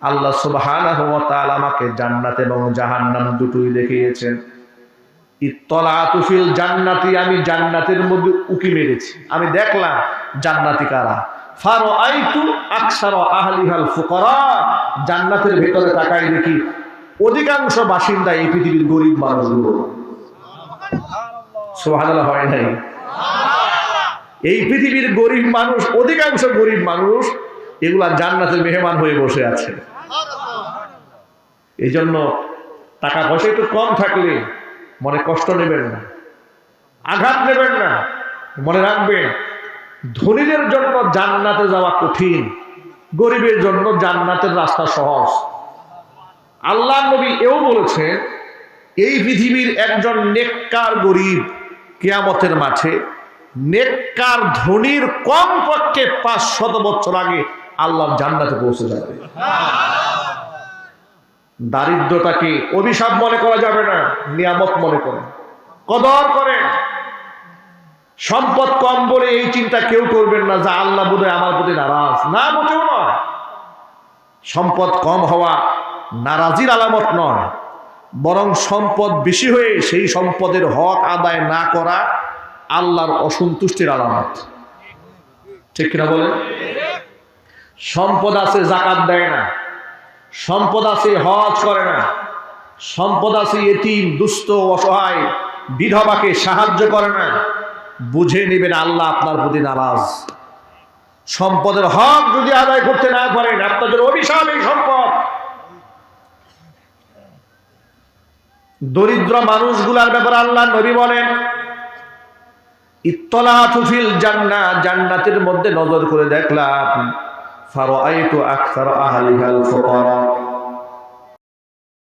আল্লাহ তাআলা আমাকে জান্নাত এবং জাহান্নাম দুটোই দেখিয়েছেন। ইত্তলাতু ফিল জান্নাতি আমি জান্নাতের মধ্যে উকি মেরেছি। আমি দেখলাম জান্নাতি কারা? ফারাআইতু আকসারা আহলিহাল ফুকারা। জান্নাতের ভেতরে তাকাই দেখি অধিকাংশ বাসিন্দা এই পৃথিবীর গরিব মানুষগুলো। সুবহানাল্লাহ হয় নাই? এই পৃথিবীর গরিব মানুষ অধিকাংশ গরিব মানুষ এগুলা জান্নাতের মেহমান হয়ে বসে আছে। এই জন্য টাকা পয়সা একটু কম থাকলে মনে কষ্ট নেবেন না, আঘাত নেবেন না, মনে রাখবেন ধনীদের জন্য জান্নাতে যাওয়া কঠিন, গরিবের জন্য জান্নাতের রাস্তা সহজ। আল্লাহ নবী এও বলেছেন, এই পৃথিবীর একজন নেককার গরিব কেয়ামতের মাঠে নেককার ধনির কম পক্ষে পাঁচ শত বছর আগে আল্লাহর জান্নাতে পৌঁছে যাবে। দারিদ্রতাকে অভিশাপ মনে করা যাবে না, নিয়ামত মনে করেন। কদর করেন। সম্পদ কম বলে এই চিন্তা কেউ করবেন না, যে আল্লাহ বোধহয় আমার প্রতি নারাজ। না, মোটেও নয়। সম্পদ কম হওয়া নারাজির আলামত নয়, বরং সম্পদ বেশি হয়ে সেই সম্পদের হক আদায় না করা আল্লাহর অসন্তুষ্টির আলামত। ঠিক কিনা বলেন? সম্পদ আছে জাকাত দেয় না। সম্পদ আছে, হজ করে না। সম্পদ আছে, এতিম, দুস্থ, অসহায়, বিধবাকে সাহায্য করে না। বুঝে নেবেন আল্লাহ আপনার প্রতি নারাজ। সম্পদের হক যদি আদায় করতে না পারেন, আপনাদের অভিশাপ এই সম্পদ। দরিদ্র মানুষগুলার ব্যাপারে আল্লাহ নবী বলেন জান্না জান্নাতের মধ্যে নজর করে দেখলাম